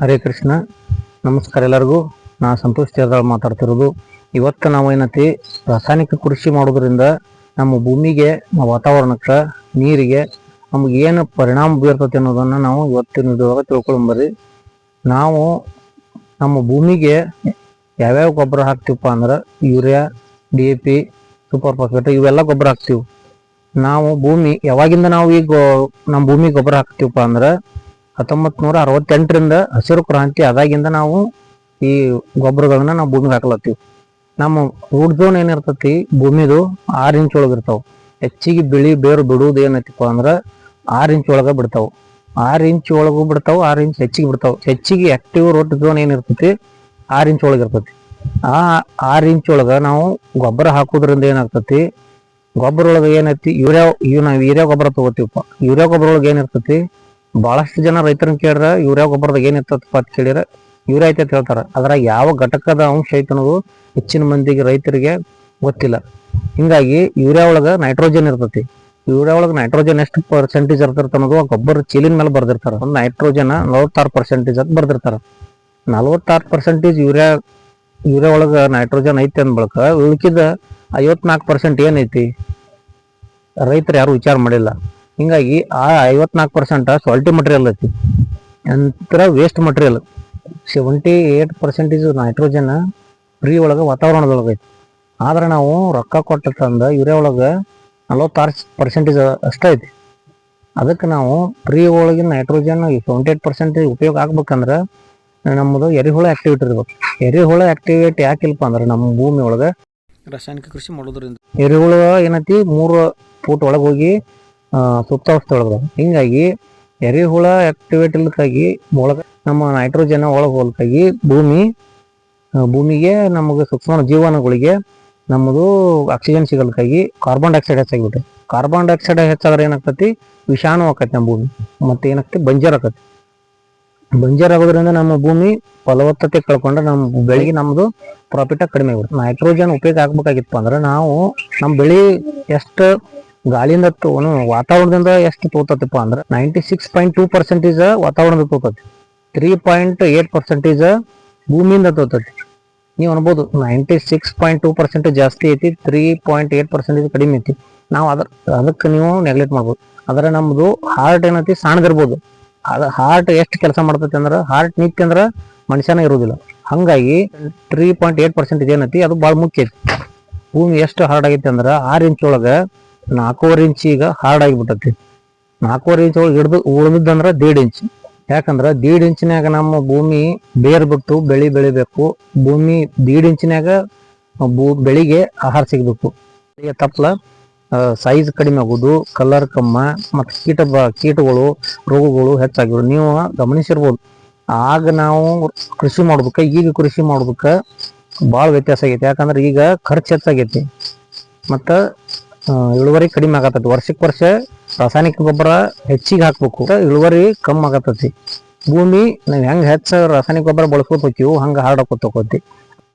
ಹರೇ ಕೃಷ್ಣ. ನಮಸ್ಕಾರ ಎಲ್ಲರಿಗೂ. ನಾ ಸಂತೋಷ್ ತೇರ್ದಾಳ್ ಮಾತಾಡ್ತಿರೋದು. ಇವತ್ತು ನಾವು ಏನೈತಿ ರಾಸಾಯನಿಕ ಕೃಷಿ ಮಾಡೋದ್ರಿಂದ ನಮ್ಮ ಭೂಮಿಗೆ, ನಮ್ಮ ವಾತಾವರಣಕ್ಕೆ, ನೀರಿಗೆ ನಮ್ಗೆ ಏನು ಪರಿಣಾಮ ಬೀರ್ತತಿ ಅನ್ನೋದನ್ನು ನಾವು ಇವತ್ತಿನ ವಿಡಿಯೋದಾಗ ತಿಳ್ಕೊಂಬರ್ರಿ ನಾವು ನಮ್ಮ ಭೂಮಿಗೆ ಯಾವ್ಯಾವ ಗೊಬ್ಬರ ಹಾಕ್ತೀವಪ್ಪ ಅಂದ್ರೆ urea, D A P, super phosphate ಇವೆಲ್ಲ ಗೊಬ್ಬರ ಹಾಕ್ತೀವಿ. ನಾವು ಭೂಮಿ, ಯಾವಾಗಿಂದ ನಾವು ಈಗ ನಮ್ಮ ಭೂಮಿ ಗೊಬ್ಬರ ಹಾಕ್ತೀವಪ್ಪ ಅಂದ್ರೆ ಹತ್ತೊಂಬತ್ ನೂರ ಅರವತ್ತೆಂಟರಿಂದ ಹಸಿರು ಕ್ರಾಂತಿ ಅದಾಗಿಂದ ನಾವು ಈ ಗೊಬ್ಬರಗಳನ್ನ ನಾವು ಭೂಮಿಗೆ ಹಾಕ್ಲತ್ತೀವಿ. ನಮ್ಮ ರೂಟ್ ಝೋನ್ ಏನಿರ್ತತಿ, ಭೂಮಿದು ಆರು ಇಂಚ್ ಒಳಗೆ ಇರ್ತಾವೆ. ಹೆಚ್ಚಿಗೆ ಬಿಳಿ, ಬೇರು ಬಿಡುವುದು ಏನೈತಿಪ್ಪ ಅಂದ್ರೆ ಆರು ಇಂಚ್ ಒಳಗೆ ಬಿಡ್ತಾವೆ. ಆರು ಇಂಚ್ ಒಳಗೂ ಬಿಡ್ತಾವ, ಆರು ಇಂಚ್ ಹೆಚ್ಚಿಗೆ ಬಿಡ್ತಾವ. ಹೆಚ್ಚಿಗೆ ಆಕ್ಟಿವ್ ರೂಟ್ ಝೋನ್ ಏನಿರ್ತತಿ, ಆರು ಇಂಚ್ ಒಳಗೆ ಇರ್ತತಿ. ಆ ಆರು ಇಂಚ್ ಒಳಗೆ ನಾವು ಗೊಬ್ಬರ ಹಾಕೋದ್ರಿಂದ ಏನಾಗ್ತತಿ ಗೊಬ್ಬರ ಒಳಗೆ ಏನೈತಿ, ಯೂರಿಯಾ ಇವ್ ನಾವು ಯೂರಿಯಾ ಗೊಬ್ಬರ ತಗೋತೀವಪ್ಪ. ಯೂರಿಯಾ ಗೊಬ್ಬರ ಒಳಗೆ ಏನಿರ್ತೈತಿ ಬಹಳಷ್ಟು ಜನ ರೈತರನ್ನ ಕೇಳ್ರ ಯೂರಿಯಾ ಗೊಬ್ಬರದಾಗ ಏನ್ ಇರ್ತದಪ್ಪ ಅಂತ ಕೇಳಿರ ಯೂರಿಯಾ ಐತೆ ಅಂತ ಹೇಳ್ತಾರ. ಅದ್ರ ಯಾವ ಘಟಕದ ಅಂಶ ಐತೆ ಹೆಚ್ಚಿನ ಮಂದಿಗೆ, ರೈತರಿಗೆ ಗೊತ್ತಿಲ್ಲ. ಹಿಂಗಾಗಿ ಯೂರಿಯಾ ಒಳಗ ನೈಟ್ರೋಜನ್ ಇರ್ತೈತಿ. ಯೂರಿಯಾ ಒಳಗ ನೈಟ್ರೋಜನ್ ಎಷ್ಟು ಪರ್ಸೆಂಟೇಜ್ ಇರ್ತಿರ್ತ ಅನ್ನೋದು ಆ ಗೊಬ್ಬರ ಚೀಲಿನ ಮೇಲೆ ಬರ್ದಿರ್ತಾರ. ಒಂದು ನೈಟ್ರೋಜನ್ ನಲವತ್ತಾರು ಪರ್ಸೆಂಟೇಜ್ ಅಂತ ಬರ್ದಿರ್ತಾರ. ನಲವತ್ತಾರು ಪರ್ಸೆಂಟೇಜ್ ಯೂರಿಯಾ ಯೂರಿಯಾ ಒಳಗ ನೈಟ್ರೋಜನ್ ಐತಿ ಅಂದ ಬಳಕ ಉಳ್ಕಿದ ಐವತ್ನಾಲ್ಕು ಪರ್ಸೆಂಟ್ ಏನೈತಿ ರೈತರು ಯಾರು ವಿಚಾರ ಮಾಡಿಲ್ಲ. ಹಿಂಗಾಗಿ ಆ ಐವತ್ನಾಲ್ಕು ಪರ್ಸೆಂಟ್ ಸಾಲ್ಟಿ ಮಟೀರಿಯಲ್ ಐತಿ. ನಂತರ waste material seventy eight percentage nitrogen free ಒಳಗೆ ವಾತಾವರಣದೊಳಗೆ ಐತಿ. ಆದ್ರೆ ನಾವು ರೊಕ್ಕ ಕೊಟ್ಟ ತಂದ ಯೂರಿಯಾ ಒಳಗೆ ನಲವತ್ತಾರು ಪರ್ಸೆಂಟೇಜ್ ಅಷ್ಟೇ ಐತಿ. ಅದಕ್ಕೆ ನಾವು ಫ್ರೀ ಒಳಗಿನ ನೈಟ್ರೋಜನ್ ಸೆವೆಂಟಿ ಏಟ್ ಪರ್ಸೆಂಟೇಜ್ ಉಪಯೋಗ ಆಗ್ಬೇಕಂದ್ರೆ ನಮ್ಮದು ಎರೆಹುಳ ಆಕ್ಟಿವಿಟಿ ಇರ್ಬೇಕು. ಎರೆಹುಳ ಆಕ್ಟಿವಿಟಿ ಯಾಕಿಲ್ಲಪ್ಪ ಅಂದ್ರೆ ನಮ್ಮ ಭೂಮಿ ಒಳಗೆ ರಾಸಾಯನಿಕ ಕೃಷಿ ಮಾಡೋದ್ರಿಂದ. ಎರೆಹುಳ ಏನೈತಿ ಮೂರು ಫೂಟ್ ಒಳಗೆ ಹೋಗಿ ಆ, ತೊಳೆದ ಹಿಂಗಾಗಿ ಎರೆಹುಳ ಆಕ್ಟಿವೇಟ್ ಇಲ್ಲಕ್ಕಾಗಿ ಒಳಗೆ ನಮ್ಮ ನೈಟ್ರೋಜನ್ ಒಳಗೆ ಹೋಲಕ್ಕಾಗಿ ಭೂಮಿ ಭೂಮಿಗೆ ನಮಗೆ ಸೂಕ್ಷ್ಮ ಜೀವನಗಳಿಗೆ ನಮ್ಮದು ಆಕ್ಸಿಜನ್ ಸಿಗಲ್ಕಾಗಿ ಕಾರ್ಬನ್ ಡೈಆಕ್ಸೈಡ್ ಹೆಚ್ಚಾಗಿಬಿಟ್ಟೆ ಕಾರ್ಬನ್ ಡೈಆಕ್ಸೈಡ್ ಹೆಚ್ಚಾದ್ರೆ ಏನಾಗ್ತತಿ? ವಿಷಾಣು ಆಕತಿ ನಮ್ಮ ಭೂಮಿ. ಮತ್ತೆ ಏನಾಗ್ತತಿ? ಬಂಜರ್ ಆಕತಿ. ಬಂಜರ್ ಆಗೋದ್ರಿಂದ ನಮ್ಮ ಭೂಮಿ ಫಲವತ್ತತೆ ಕಳ್ಕೊಂಡ್ರೆ ನಮ್ಮ ಬೆಳೆಗೆ ನಮ್ದು ಪ್ರಾಫಿಟ್ ಕಡಿಮೆ ಆಗುತ್ತೆ. ನೈಟ್ರೋಜನ್ ಉಪಯೋಗ ಆಗ್ಬೇಕಾಗಿತ್ತು ಅಂದ್ರೆ ನಾವು ನಮ್ಮ ಬೆಳೆ ಎಷ್ಟು ಗಾಳಿಯಿಂದ ತೋನು ವಾತಾವರಣದಿಂದ ಎಷ್ಟು ತೋತತಿಪ್ಪ ಅಂದ್ರೆ ninety six point two percentage ವಾತಾವರಣದ ತೋತತಿ ತ್ರೀ ಪಾಯಿಂಟ್ ಏಟ್ ಪರ್ಸೆಂಟೇಜ್ ಭೂಮಿಯಿಂದ ತೋತತಿ ನೀವು ಅನ್ಬೋದು ninety six point two percentage ಜಾಸ್ತಿ ಐತಿ ತ್ರೀ ಪಾಯಿಂಟ್ ಏಟ್ ಪರ್ಸೆಂಟೇಜ್ ಕಡಿಮೆ ಐತಿ. ನಾವು ಅದ್ರ, ಅದಕ್ಕೆ ನೀವು ನೆಗ್ಲೆಕ್ಟ್ ಮಾಡ್ಬೋದು. ಆದ್ರೆ ನಮ್ಮದು ಹಾರ್ಟ್ ಏನೈತಿ ಸಣ್ಣದಿರ್ಬೋದು ಅದು ಹಾರ್ಟ್ ಎಷ್ಟು ಕೆಲಸ ಮಾಡ್ತೈತಿ ಅಂದ್ರೆ ಹಾರ್ಟ್ ನಿಂತಿ ಅಂದ್ರೆ ಮನುಷ್ಯನ ಇರೋದಿಲ್ಲ. ಹಂಗಾಗಿ ತ್ರೀ ಪಾಯಿಂಟ್ ಏಟ್ ಪರ್ಸೆಂಟೇಜ್ ಏನೈತಿ ಅದು ಭಾಳ ಮುಖ್ಯ ಐತಿ. ಭೂಮಿ ಎಷ್ಟು ಹಾರ್ಡ್ ಆಗೈತಿ ಅಂದ್ರೆ ಆರು ಇಂಚ್ ಒಳಗೆ ನಾಲ್ಕೂವರೆ ಇಂಚ್ ಈಗ ಹಾರ್ಡ್ ಆಗಿಬಿಟ್ಟತಿ. ನಾಲ್ಕೂವರೆ ಇಂಚ್ ಒಳಗೆ ಹಿಡ್ದು ಉಳಿದಂದ್ರೆ ದೇಡ್ ಇಂಚ್. ಯಾಕಂದ್ರೆ ದೀಡ್ ಇಂಚಿನಾಗ ನಮ್ಮ ಭೂಮಿ ಬೇರ್ ಬಿಟ್ಟು ಬೆಳಿ ಬೆಳಿಬೇಕು. ಭೂಮಿ ದೀಡ್ ಇಂಚಿನಾಗ ಭೂ, ಬೆಳಿಗೆ ಆಹಾರ ಸಿಗಬೇಕು. ತಪ್ಪಲ ಸೈಜ್ ಕಡಿಮೆ ಆಗೋದು ಕಲರ್ ಕಮ್ಮ, ಮತ್ತು ಕೀಟ ಕೀಟಗಳು, ರೋಗಗಳು ಹೆಚ್ಚಾಗಿರು ನೀವು ಗಮನಿಸಿರ್ಬೋದು. ಆಗ ನಾವು ಕೃಷಿ ಮಾಡ್ಬೇಕ, ಈಗ ಕೃಷಿ ಮಾಡ್ಬೇಕ, ಭಾಳ ವ್ಯತ್ಯಾಸ ಆಗೈತಿ. ಯಾಕಂದ್ರೆ ಈಗ ಖರ್ಚು ಹೆಚ್ಚಾಗೈತಿ. ಮತ್ತು ಇಳುವರಿ ಕಡಿಮೆ ಆಗತ್ತೈತಿ. ವರ್ಷಕ್ಕೆ ವರ್ಷ ರಾಸಾಯನಿಕ ಗೊಬ್ಬರ ಹೆಚ್ಚಿಗೆ ಹಾಕ್ಬೇಕು. ಇಳುವರಿ ಕಮ್ಮಿ ಆಗತ್ತೈತಿ. ಭೂಮಿ ನಾವು ಹೆಂಗೆ ಹೆಚ್ಚು ರಾಸಾಯನಿಕ ಗೊಬ್ಬರ ಬಳಸ್ಕೊತ ಹೋಗ್ತೀವೋ ಹಂಗೆ ಹಾರ್ಡ್ ಹಾಕೋತ ಹೋಗ್ತಿ